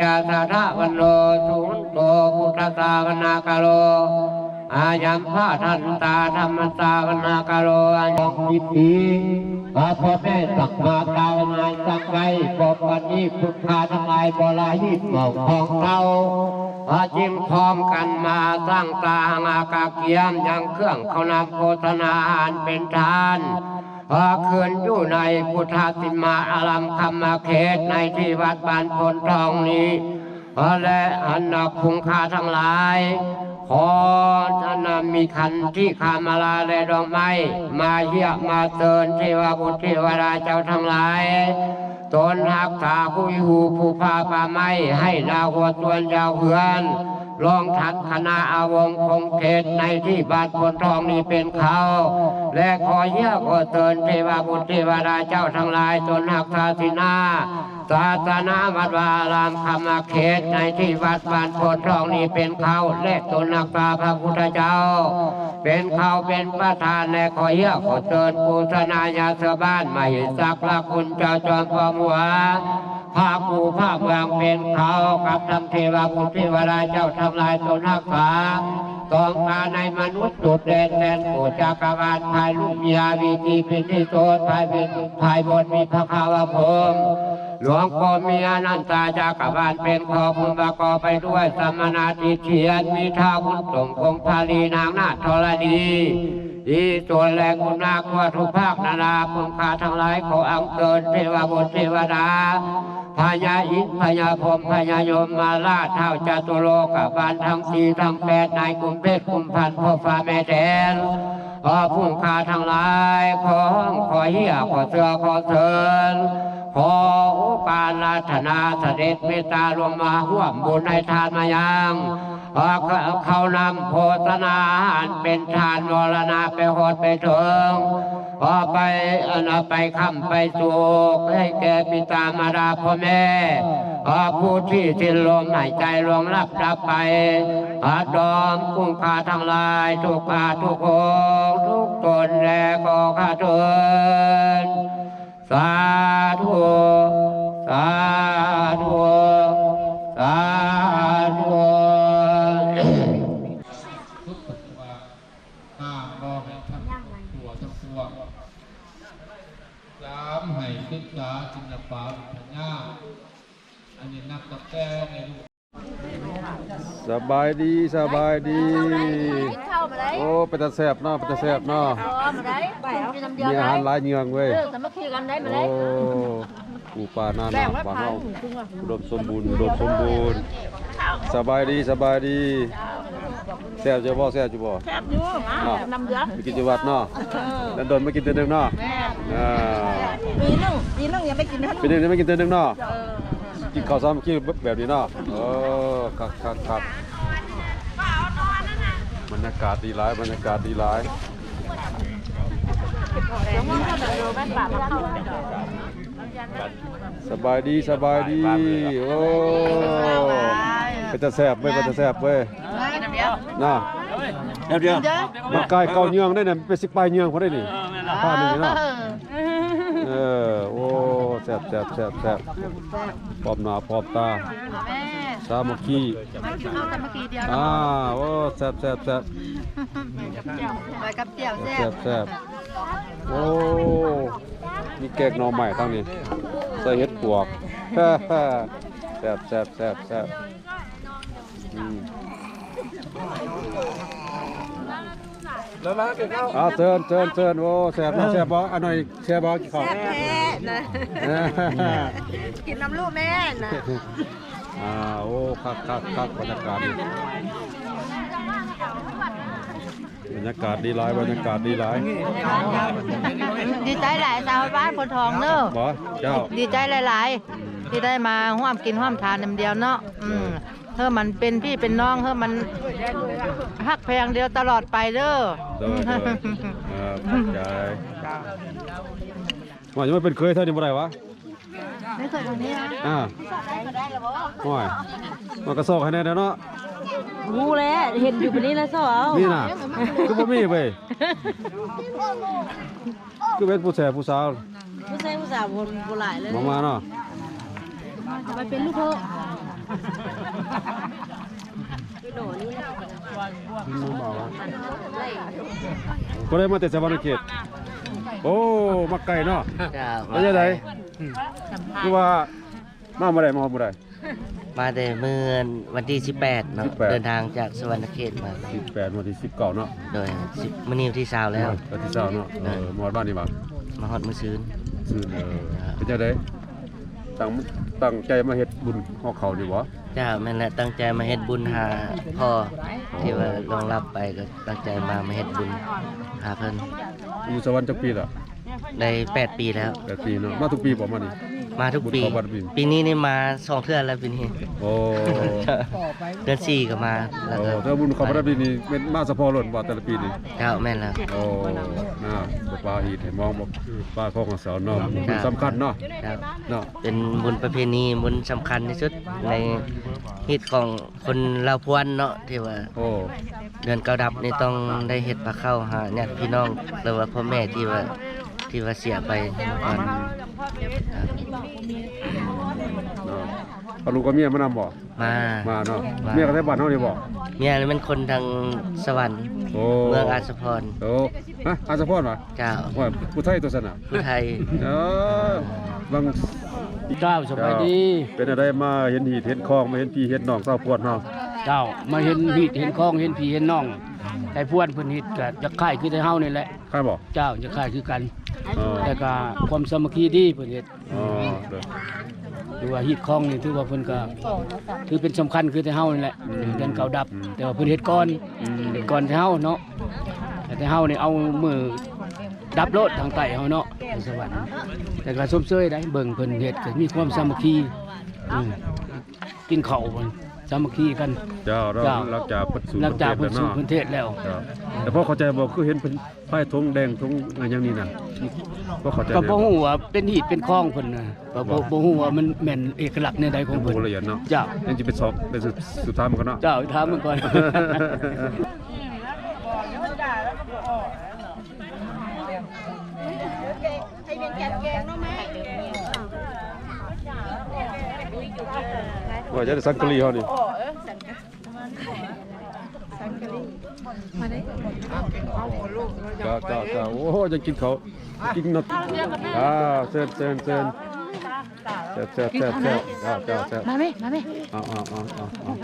จาสาธาวันโนสุนโตพุทธสาวนาคาโลอายัมพาทันตาธรรมสาวนาคาโลอายังวิธีอาพ่อแม่สักมาตาวนายสักไกปอบวันนี้พุทธาทั้งหลายบลาหิตหมอกของเราอาจิ้มพร้อมกันมาสร้างตาหากาเกียมยังเครื่องเขานำโฆษณาอาหารเป็นทาน พอคืนอยู่ในพุทธสิมาอารามคำมาเขตในที่วัดบานพลทองนี้พอและอันนับคุงคาทั้งหลาย ขอท่านำมีคันที่คามาลาและดอกไม้ มาเยี่ยมมาเตือนเทวบุตรเทวดาเจ้าทั้งหลาย ตนหักษาผู้อยู่ผู้พาปาไม้ให้ดาวหัวตัวนยาวเหือนลองทัดคณะอาวงคงเขตในที่บาดพลทองนี้เป็นเขา และขอเยี่ยขอเตือนเทวบุตรเทวดาเจ้าทั้งหลายตนหักษาสินาศาสนาวัดวารามคำมาเขตในที่วัดบานโพธิ์ทองนี้เป็นเขาและตนนักตาพระพุทธเจ้า เป็นเขาเป็นประธานและขอเยี่ยขอเตือนปูชนายาสบ้านมาห็นสักละคุณเจ้าจอมพอมัวภาคภูภาคเมืองเป็นเขากับทำเทวบุตรเทวดาเจ้าทำลายตนนักษาต้องกาในมนุษย์จุดแดนแดนโอจักรวาลภายลูกมีอาวีตีเป็นที่โตภายเป็นภายบนมีพระคาวพหมหลวงพ่อมีอนันตาจากรบาลเป็นขอบุญประกอบไปด้วยสมณติเทียนมีท้าวุฒสงคงพาลีนางนาถธรณีดีตัวแรงคุณนาควทุกภาคนานาคุณคาทั้งหลายขออังเกินเทวบุตรเทววดาพญาอินพญาพรมพญายมมาลาเท่าจตุโลกบาลทั้งสี่ทั้งแปดนายกุมเพชรกุมพันพ่อฟ้าแม่แดนขอผู้คาทั้งหลายของขอเฮียขอเสือขอเชิญาสราธนาเสด็จเมตตาลงมาห่วมบุญในทานมายังขอเขานำโพธนาอาหารเป็นทานมรณาไปหดไปถึงขอไปอนไปคำไปสุกให้แก่ปิตามารดาพ่อแม่ขอผู้ที่สิ้นลมหายใจลวงรับรับไปอาดอมคุ้มค่าทั้งหลายทุกขาทุกองทุกตนแลก็ข้าเถินสาธุ ศึกษาจินปาปัญญาอันนี้นักตะแก่ในลูกสบายดีสบายดีกินข้าวมาได้โอ้เป็นตาแซ่บเนาะเป็นตาแซ่บเนาะอ๋อมาได้กินน้ำเดียวมีอาได้หารหลายเยืองเว้ยเออสามัคคีกันได้มาโอ้ได้ปูปลาหน้าหนาบ้านเฮาอุดมสมบูรณ์อุดมสมบูรณ์ สบายดีสบายดีแซ่บจะบ่แซ่บจะบ่แซ่บอยู่มาน้ำเดือดไปกินจังหวัดเนาะแล้วโดนมากินเตือนหนึงเนาะอ่าปีนึงปีนึง ยังไม่กินนะเป็นหนึงได้มากินเตือนหนึงเนาะกินข้าวซ้ำกินแบบนี้เนาะเออครับครับครับบรรยากาศดีหลายบรรยากาศดีหลายเดี๋ยวมันก็เดี๋ยวแม่ป่ามาเข้าสบายดีสบายดีโอ้เป็นจะแสบเว้ยเป็นจะแสบเว้ยกินน้ำเดียวน่ะเดี๋ยวเดี๋ยวมันกายเก่าเยืองได้เนี่ยเป็นสิบปลายเยืองเขาได้นี่ผ้าหนึ่งนี่เนาะเออโอ้แส บแสบแสบแสบพร้อมหน้าพร้อมตาแม่สามัคคีมันกินเอาแต่เมื่อกี้เดียวอ่าโอ้แสบแสบแสบไปกับเจียวแซ่แสบบแสบโอ้มีแกงหน่อใหม่ตั้งนี่ใส่เห็ดปวกแสบแสบแสบแสบอืม อ่าเชิญเชิญเชิญโอ้แซ่บนะแซ่บบ่อันหน่อยแซ่บบ่กี่ข้าวแท้นะกินน้ำลูกแม่นะอ่าโอ้คักคักคักบรรยากาศดีบรรยากาศดีหลายบรรยากาศดีหลายดีใจหลายชาวบ้านพนทองเนอะบ่เจ้าดีใจหลายๆที่ได้มาห่วมกินห่วมทานน้ำเดียวเนาะอืม เพื่อมันเป็นพี่เป็นน้องเพื่อมันฮักแพงเดียวตลอดไปเด้อเด้อเด้อครับใจว่าจะไม่เป็นเคยเท่านี้บ่ได้วะไม่เคยคนนี้นะอ่าโอ้ยมันกระซอกให้แน่เด้อเนาะงูแล้วเห็นอยู่บนนี้แล้วสาวนี่น่ะคือบ่มีเว้ยคือเป็นผู้แสบผู้สาวผู้ชายผู้สาวบนโบราณเลยมามาเนาะเอาไปเป็นลูกเถอะ ก็ได้มาแต่สวรรค์เขตโอ้มาไกลเนาะแล้วจะไดคือว่ามาเมื่อไรมาเมื่อไรมาแต่เมื่อวันที่ 18 เนาะเดินทางจากสวรรค์เขตมา 18 วันที่ 19 เนาะโดยมื้อนี้วันที่20แล้ววันที่20เนาะเออมาบ้านนี่บ่มาฮอดมื้อซืนซืนเออเป็นจังได๋ ตั้งตั้งใจมาเฮ็ดบุญฮอเขาดีบ่จ้าแม่นแหละตั้งใจมาเฮ็ดบุญหาพ่อที่ว่าลงรับไปก็ตั้งใจมามาเฮ็ดบุญหาเพิ่นอยู่สวรรค์จักปีละได้ 8 ปีแล้วแปดปีเนาะมาทุกปีบ่มานี่ มาทุกปีบุญเข้าวัดบิณปีนี้นี่มาสองเทื่อแล้วปีนี้ โอ้เดือนสี่ก็มาแล้วโอ้ก็ถ้าบุญเข้าวัดบิณนี่เป็นมาเฉพาะล้นบ่แต่ละปีนี่เจ้าแม่นแล้ว โอ้น่าบ่ปลาหีดให้มองบ่ปลาของเสาเนาะครับมันสำคัญเนาะเจ้าเนาะเป็นบุญประเพณีบุญสำคัญที่สุดในฮิตของคนลาวพวนเนาะที่ว่า โอ้เดือนเก้าดับนี่ต้องได้เฮ็ดปลาเข้าหาญาติพี่น้องหรือว่าพ่อแม่ที่ว่า ที่ว่าเสียไปก่อนเอาลูกกับเมียมานำบ่มามาเนาะเมียก็ได้บ้านเฮานี่บ่เมียนี่เป็นคนทางสวรรค์เมืองอาสพรโอ้ฮะอาสะพรวะเจ้าว่าผู้ไทยตัวสนะผู้ไทยเออบางเจ้าสบายดี เป็นอะไรมาเห็นหีเห็นคลองมาเห็นพี่เห็นน้องสาวพวดเฮาะ เจ้ามาเห็นหิดเห็นคลองเห็นผีเห็นน้องแต่พวนเพิ่นหิดก็จะค่ายคือแต่เฮานี่แหละใครบอกเจ้าจะค่ายคือกัน อ๋อแต่ก็ความสามัคคีดีเพิ่นเฮ็ดอ๋อเด้อ หรือว่าหิดคลองนี่ถือว่าเพิ่นก็ถือเป็นสำคัญคือแต่เฮานี่แหละอืมเดือนเก่าดับแต่ว่าเพิ่นเฮ็ดก่อนอืมเฮ็ดก่อนแต่เฮาเนาะแต่เฮานี่เอามือดับโลดทางใต้เฮาเนาะในสวรรค์แต่ก็สมเชยได้เบิ่งเพิ่นเฮ็ดก็มีความสามัคคีอืมกินข้าวเพิ่น สามัคคีกัน เจ้าเราเจ้าหลักจากเพิ่นสู่หลังจากปเพิ่ระนเทศสู่แล้วพื้นเนาะเทศแล้วเจ้าแต่พอเข้าใจบ่คือเห็นเป็นป้ายธงแดงธงอะไรอย่างนี้น่ะพอเข้าใจก็เลยบ่ฮู้ว่าเป็นหีดเป็นคลองเพิ่นน่ะก็บ่บ่ฮู้ว่ามันแม่นเอกลักษณ์ในใดของเป็นเพิ่น ผู้ละเอียดเนาะเจ้า ยังจะเป็นสอบเป็นสุดสุดท้ายมันก็เนาะ เจ้าถามมันก่อน ให้เป็นแกงแกงเนาะแม่ ว่าจะได้สังกะรีเฮานี่มาได้เจ้าเจ้าเจ้าโอ้โหยังกินเขากินเนาะอ่าเซินเซินเซินแซ่บแซ่บแซ่บแซ่บเจ้าเจ้าแซ่บมาไหมมาไหมเอาเอาเอาเอาเอา